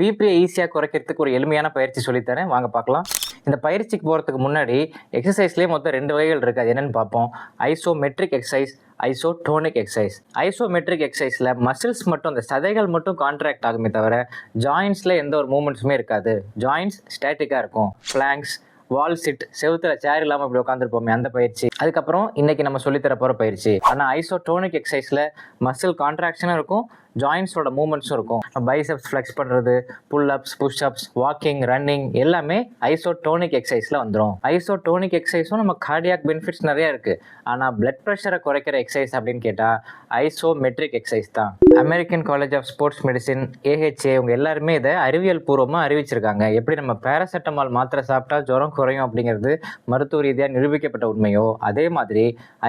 பிபியை ஈஸியாக குறைக்கிறதுக்கு ஒரு எளிமையான பயிற்சி சொல்லித்தரேன். வாங்க பார்க்கலாம். இந்த பயிற்சிக்கு போகிறதுக்கு முன்னாடி எக்ஸசைஸ்லேயே மொத்தம் ரெண்டு வகைகள் இருக்குது அது என்னென்னு பார்ப்போம். Isometric exercise isotonic exercise isometric எக்ஸசைஸில் muscles மட்டும் இந்த சதைகள் மட்டும் கான்ட்ராக்ட் ஆகுமே தவிர ஜாயின்ஸில் எந்த ஒரு மூமெண்ட்ஸுமே இருக்காது. ஜாயின்ஸ் ஸ்டாட்டிக்காக இருக்கும். ஃப்ளாங்க்ஸ் வால் சிட் செவுத்துல சேர் இல்லாமல் இப்படி உட்காந்துருப்போமே அந்த பயிற்சி. அதுக்கப்புறம் இன்னைக்கு நம்ம சொல்லித்தர போகிற பயிற்சி. ஆனால் ஐசோடோனிக் எக்ஸசைஸில் மசில் கான்ட்ராக்ஷனும் இருக்கும். ஜாயின்ஸோட மூமெண்ட்ஸும் இருக்கும். பைசப்ஸ் ஃப்ளெக்ஸ் பண்ணுறது pull ups push ups walking running எல்லாமே ஐசோடோனிக் எக்ஸசைஸில் வந்துடும் ஐசோடோனிக் எக்ஸசைஸும் நம்ம கார்டியாக் பெனிஃபிட்ஸ் நிறைய இருக்குது ஆனால் பிளட் ப்ரெஷரை குறைக்கிற எக்ஸசைஸ் அப்படின்னு கேட்டால் ஐசோமெட்ரிக் எக்ஸசைஸ் தான். American college of sports medicine AHA இவங்க எல்லாருமே இதை அறிவியல் பூர்வமாக அறிவிச்சிருக்காங்க. எப்படி நம்ம பேராசெட்டமால் மாத்திரை சாப்பிட்டா ஜுரம் குறையும் அப்படிங்கிறது மருத்துவ ரீதியாக நிரூபிக்கப்பட்ட உண்மையோ அதே மாதிரி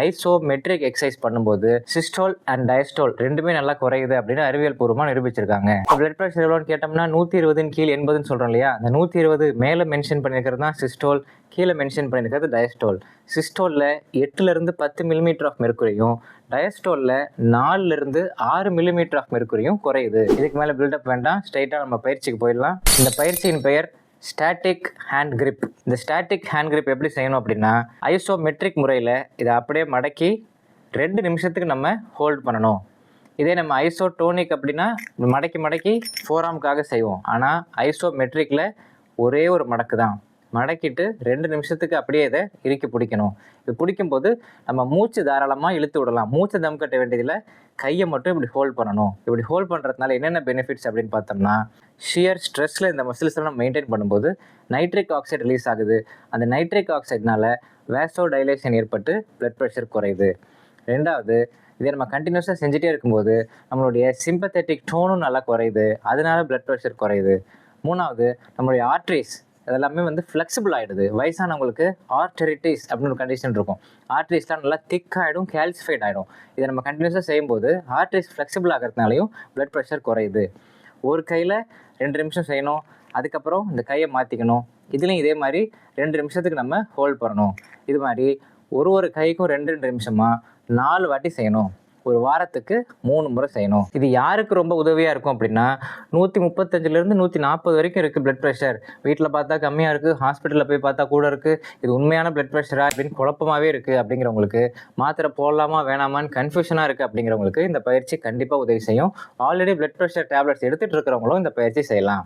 ஐசோமெட்ரிக் எக்ஸசைஸ் பண்ணும்போது சிஸ்டோல் அண்ட் டயஸ்டோல் ரெண்டுமே நல்லா குறையுது அப்படின்னு அறிவியல் பூர்வமாக நிரூபிச்சிருக்காங்க. பிளட் ப்ரெஷர் எவ்வளோன்னு கேட்டோம்னா நூற்றி இருபதுன்னு கீழ் எண்பதுன்னு சொல்கிறோம் இல்லையா? அந்த நூற்றி இருபது மேலே மென்ஷன் பண்ணியிருக்கிறது தான் சிஸ்டோல் கீழே மென்ஷன் பண்ணியிருக்கிறது டயஸ்டோல் சிஸ்டோலில் எட்டுலேருந்து பத்து மில்லிமீட்டர் ஆஃப் மெர்க்குரியும் டயஸ்டோலில் நாலுலேருந்து ஆறு மில்லிமீட்டர் ஆஃப் மெர்க்குரியும் குறையுது. இதுக்கு மேலே பில்டப் வேண்டாம். ஸ்ட்ரைட்டாக நம்ம பயிற்சிக்கு போயிடலாம். இந்த பயிற்சியின் பெயர் ஸ்டாட்டிக் ஹேண்ட் கிரிப் இந்த ஸ்டாட்டிக் ஹேண்ட் கிரிப் எப்படி செய்யணும் அப்படின்னா ஐசோமெட்ரிக் முறையில் இதை அப்படியே மடக்கி ரெண்டு நிமிஷத்துக்கு நம்ம ஹோல்ட் பண்ணணும். இதே நம்ம ஐசோடோனிக் அப்படின்னா மடக்கி மடக்கி ஃபோராமுக்காக செய்வோம். ஆனால் ஐசோமெட்ரிக்கில் ஒரே ஒரு மடக்கு தான். மடக்கிட்டு ரெண்டு நிமிஷத்துக்கு அப்படியே இதை இறுக்கி பிடிக்கணும். இது பிடிக்கும்போது நம்ம மூச்சு தாராளமாக இழுத்து விடலாம். மூச்சு தம் கட்ட வேண்டியதில் கையை மட்டும் இப்படி ஹோல்ட் பண்ணணும். இப்படி ஹோல்ட் பண்ணுறதுனால என்னென்ன பெனிஃபிட்ஸ் அப்படின்னு பார்த்தோம்னா ஷியர் ஸ்ட்ரெஸ்ஸில் இந்த மசில்ஸ் எல்லாம் மெயின்டைன் பண்ணும்போது நைட்ரிக் ஆக்சைடு ரிலீஸ் ஆகுது. அந்த நைட்ரிக் ஆக்சைடுனால வேசோ டைலேஷன் ஏற்பட்டு பிளட் ப்ரெஷர் குறையுது. ரெண்டாவது இதை நம்ம கண்டினியூஸாக செஞ்சுட்டே இருக்கும்போது நம்மளுடைய சிம்பத்தட்டிக் டோனும் நல்லா குறையுது. அதனால பிளட் ப்ரெஷர் குறையுது. மூணாவது நம்மளுடைய ஆர்ட்ரிஸ் அதெல்லாமே வந்து ஃப்ளெக்சிபிள் ஆகிடுது வயசானவங்களுக்கு ஆர்டரிட்டிஸ் அப்படின்னு ஒரு கண்டிஷன் இருக்கும். ஆர்ட்ரிஸ்லாம் நல்லா திக் ஆகிடும் கேல்சிஃபைட் ஆகிடும் இதை நம்ம கண்டினியூஸாக செய்யும்போது ஆர்ட்ரிஸ் ஃப்ளெக்சிபிள் ஆகிறதுனாலையும் பிளட் ப்ரெஷர் குறையுது. ஒரு கையில் ரெண்டு நிமிஷம் செய்யணும் அதுக்கப்புறம் இந்த கையை மாற்றிக்கணும் இதுலேயும் இதே மாதிரி ரெண்டு நிமிஷத்துக்கு நம்ம ஹோல்ட் பண்ணணும். இது மாதிரி ஒரு ஒரு கைக்கும் ரெண்டு ரெண்டு நிமிஷமாக நாலு வாட்டி செய்யணும். ஒரு வாரத்துக்கு மூணு முறை செய்யணும். இது யாருக்கு ரொம்ப உதவியாக இருக்கும் அப்படின்னா நூற்றி முப்பத்தஞ்சிலேருந்து நூற்றி நாற்பது வரைக்கும் இருக்குது பிளட் ப்ரெஷர் வீட்டில் பார்த்தா கம்மியாக இருக்குது ஹாஸ்பிட்டலில் போய் பார்த்தா கூட இருக்குது இது உண்மையான பிளட் ப்ரெஷரா அப்படின்னு குழப்பமாகவே இருக்குது அப்படிங்கிறவங்களுக்கு மாத்திரை போடலாமா வேணாமான்னு கன்ஃபியூஷனாக இருக்குது அப்படிங்கிறவங்களுக்கு இந்த பயிற்சி கண்டிப்பாக உதவி செய்யும். ஆல்ரெடி பிளட் ப்ரெஷர் டேப்லெட்ஸ் எடுத்துகிட்டு இருக்கிறவங்களும் இந்த பயிற்சி செய்யலாம்.